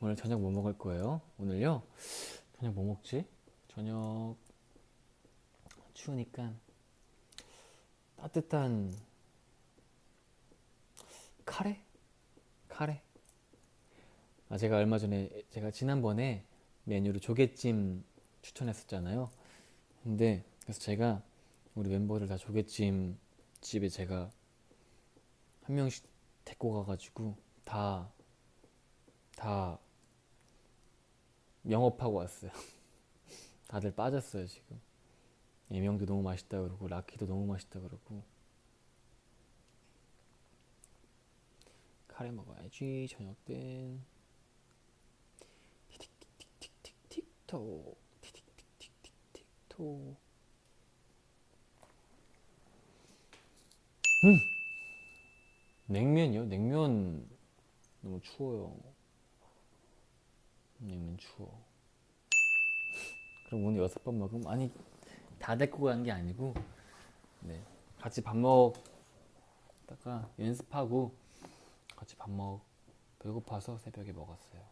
오늘 저녁 뭐 먹을 거예요? 오늘요? 저녁 뭐 먹지? 저녁 추우니까 따뜻한 카레? 카레? 아 제가 얼마 전에 제가 지난번에 메뉴로 조개찜 추천했었잖아요. 근데 그래서 제가 우리 멤버들 다 조개찜 집에 제가 한 명씩 데리고 가가지고 다 다 영업하고 왔어요. 다들 빠졌어요 지금. 예명도 너무 맛있다 그러고 라키도 너무 맛있다 그러고. 카레 먹어야지 저녁 땐. 틱틱틱틱틱틱톡 틱틱틱틱틱톡. 음 냉면이요? 냉면 너무 추워요. 냉면 추워. 그럼 오늘 여섯 번 먹으면 아니 다 데리고 간 게 아니고 네 같이 밥 먹다가 연습하고 같이 밥 먹 배고파서 새벽에 먹었어요.